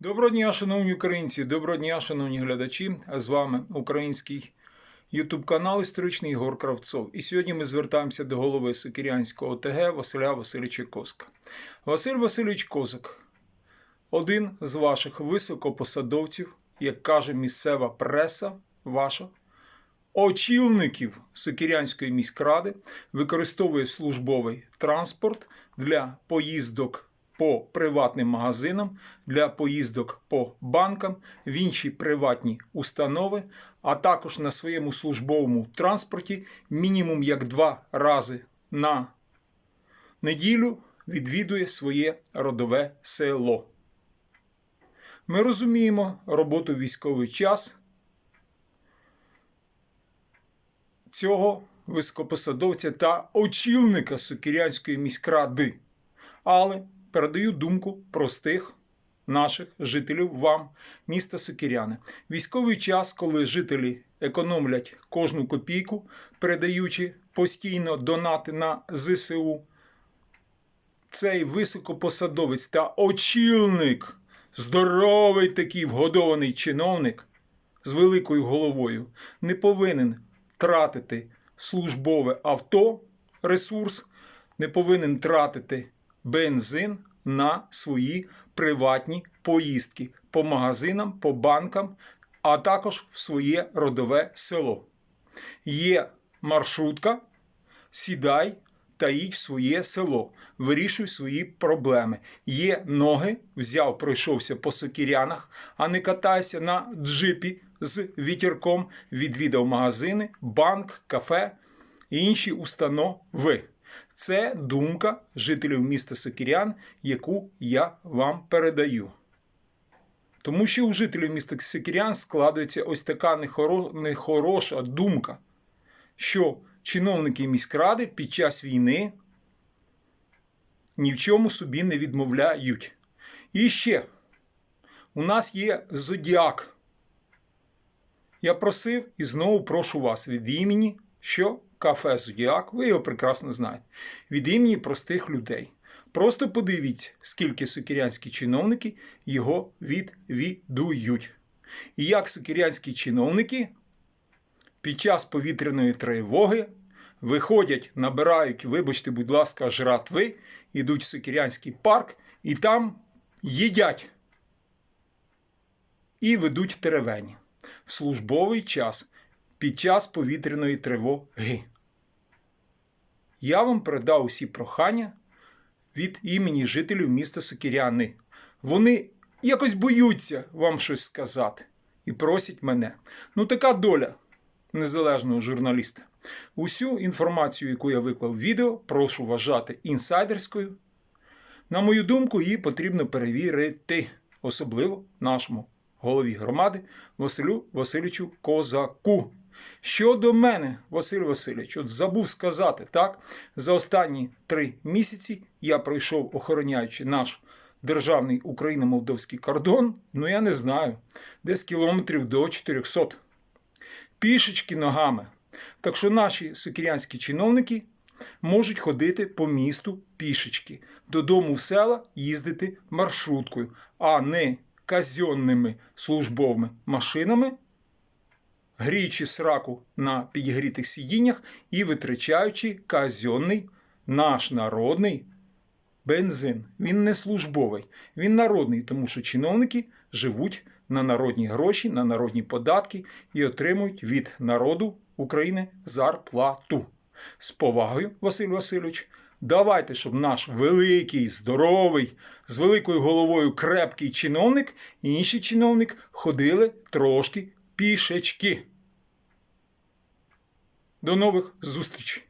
Доброго дня, шановні українці, доброго дня, шановні глядачі. А з вами український ютуб канал Історичний Ігор Кравцов. І сьогодні ми звертаємося до голови Сокирянського ОТГ Василя Васильовича Коска. Василь Васильович Козак один з ваших високопосадовців, як каже місцева преса ваша, очільників Сокирянської міськради, використовує службовий транспорт для поїздок по приватним магазинам, для поїздок по банкам, в інші приватні установи, а також на своєму службовому транспорті мінімум як два рази на неділю відвідує своє родове село. Ми розуміємо роботу військовий час цього високопосадовця та очільника Сокирянської міськради. Але передаю думку простих наших жителів вам, міста Сокиряни. Військовий час, коли жителі економлять кожну копійку, передаючи постійно донати на ЗСУ, цей високопосадовець та очільник, здоровий такий вгодований чиновник з великою головою, не повинен тратити службове авто, ресурс, не повинен тратити бензин на свої приватні поїздки по магазинам, по банкам, а також в своє родове село. Є маршрутка, сідай та їдь в своє село, вирішуй свої проблеми. Є ноги, взяв, пройшовся по сокірянах, а не катайся на джипі з вітірком, відвідав магазини, банк, кафе і інші установи. Це думка жителів міста Сокірян, яку я вам передаю. Тому що у жителів міста Сокірян складується ось така нехоро- нехороша думка, що чиновники міськради під час війни ні в чому собі не відмовляють. І ще у нас є зодіак. Я просив і знову прошу вас від імені, що кафе Зодіак, ви його прекрасно знаєте, від імені простих людей. Просто подивіться, скільки сокирянські чиновники його відвідують. І як сокирянські чиновники під час повітряної тривоги виходять, набирають, вибачте, будь ласка, жратви, ідуть в Сокирянський парк і там їдять і ведуть теревені в службовий час під час повітряної тривоги. Я вам передав усі прохання від імені жителів міста Сокиряни. Вони якось боються вам щось сказати і просять мене. Ну, така доля незалежного журналіста. Усю інформацію, яку я виклав в відео, прошу вважати інсайдерською. На мою думку, її потрібно перевірити, особливо нашому голові громади Василю Васильовичу Козаку. Щодо мене, Василь Васильович, от забув сказати, так, за останні три місяці я пройшов, охороняючи наш державний україно-молдовський кордон, ну я не знаю, десь кілометрів до 400. Пішечки ногами. Так що наші сокирянські чиновники можуть ходити по місту пішечки, додому в села їздити маршруткою, а не казенними службовими машинами, гріючи сраку на підігрітих сидіннях і витрачаючи казенний наш народний бензин. Він не службовий, він народний, тому що чиновники живуть на народні гроші, на народні податки і отримують від народу України зарплату. З повагою, Василь Васильович, давайте, щоб наш великий, здоровий, з великою головою крепкий чиновник і інший чиновник ходили трошки пішечки. До нових зустрічей!